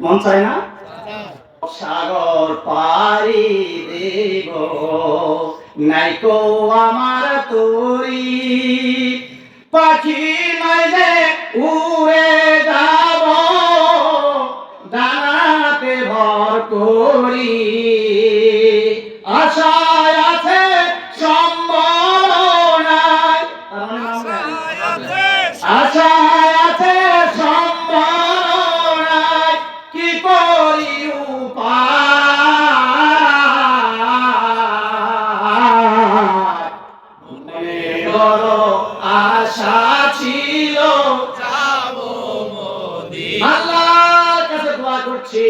মন চায় না? সাগর পারি দেব। নাইকো আমার তোরি। পাখি নইলে উড়ে যাব। ডানাতে ভর করি। আশায় আছে সম্ভাবনায় আশায় আশা ছিল আল্লাহর কাছে দোয়া করছি।